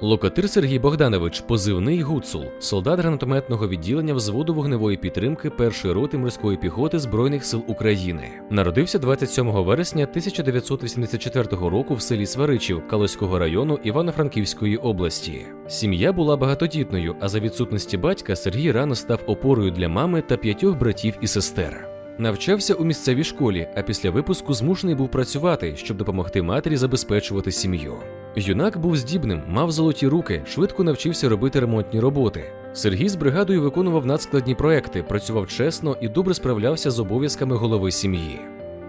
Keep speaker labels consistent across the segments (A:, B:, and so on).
A: Локатир Сергій Богданович, позивний Гуцул, солдат гранатометного відділення взводу вогневої підтримки першої роти морської піхоти Збройних сил України. Народився 27 вересня 1984 року в селі Сваричів Калоського району Івано-Франківської області. Сім'я була багатодітною, а за відсутності батька Сергій рано став опорою для мами та п'ятьох братів і сестер. Навчався у місцевій школі, а після випуску змушений був працювати, щоб допомогти матері забезпечувати сім'ю. Юнак був здібним, мав золоті руки, швидко навчився робити ремонтні роботи. Сергій з бригадою виконував надскладні проекти, працював чесно і добре справлявся з обов'язками голови сім'ї.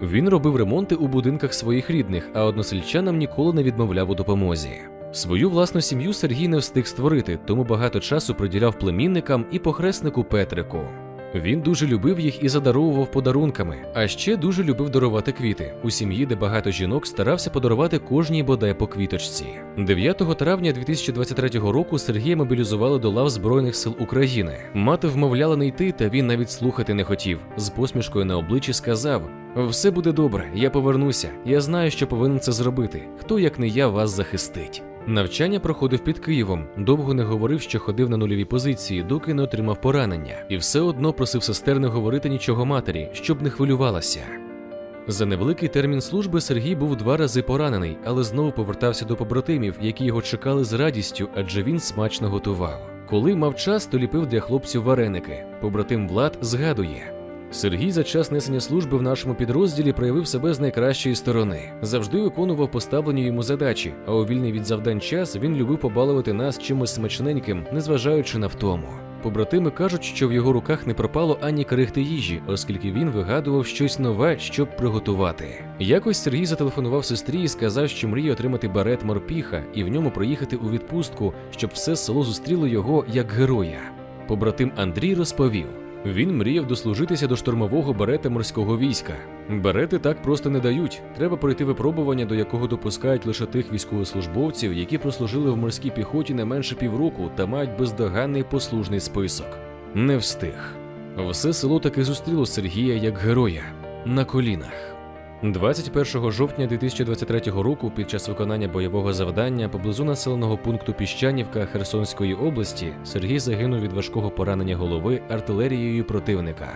A: Він робив ремонти у будинках своїх рідних, а односельчанам ніколи не відмовляв у допомозі. Свою власну сім'ю Сергій не встиг створити, тому багато часу приділяв племінникам і похреснику Петрику. Він дуже любив їх і задаровував подарунками, а ще дуже любив дарувати квіти. У сім'ї, де багато жінок, старався подарувати кожній бодай по квіточці. 9 травня 2023 року Сергія мобілізували до лав Збройних сил України. Мати вмовляла не йти, та він навіть слухати не хотів. З посмішкою на обличчі сказав: Все буде добре, я повернуся. Я знаю, що повинен це зробити. Хто як не я вас захистить. Навчання проходив під Києвом. Довго не говорив, що ходив на нульові позиції, доки не отримав поранення, і все одно просив сестер не говорити нічого матері, щоб не хвилювалася. За невеликий термін служби Сергій був два рази поранений, але знову повертався до побратимів, які його чекали з радістю, адже він смачно готував. Коли мав час, то ліпив для хлопців вареники. Побратим Влад згадує. Сергій за час несення служби в нашому підрозділі проявив себе з найкращої сторони. Завжди виконував поставлені йому задачі, а у вільний від завдань час він любив побалувати нас чимось смачненьким, незважаючи на втому. Побратими кажуть, що в його руках не пропало ані крихти їжі, оскільки він вигадував щось нове, щоб приготувати. Якось Сергій зателефонував сестрі і сказав, що мріє отримати барет морпіха і в ньому проїхати у відпустку, щоб все село зустріло його як героя. Побратим Андрій розповів. Він мріяв дослужитися до штурмового берета морського війська. Берети так просто не дають. Треба пройти випробування, до якого допускають лише тих військовослужбовців, які прослужили в морській піхоті не менше півроку та мають бездоганний послужний список. Не встиг. Все село таки зустріло Сергія як героя на колінах. 21 жовтня 2023 року, під час виконання бойового завдання поблизу населеного пункту Піщанівка Херсонської області, Сергій загинув від важкого поранення голови артилерією противника.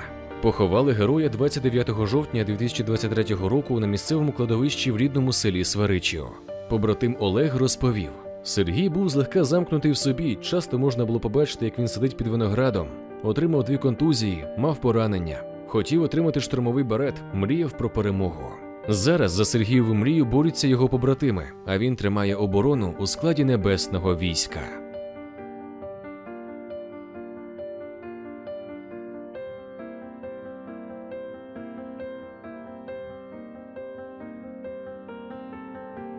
A: Поховали героя 29 жовтня 2023 року на місцевому кладовищі в рідному селі Сваричів. Побратим Олег розповів: Сергій був злегка замкнутий в собі. Часто можна було побачити, як він сидить під виноградом, отримав дві контузії, мав поранення. Хотів отримати штурмовий берет, мріяв про перемогу. Зараз за Сергієву мрію борються його побратими, а він тримає оборону у складі небесного війська.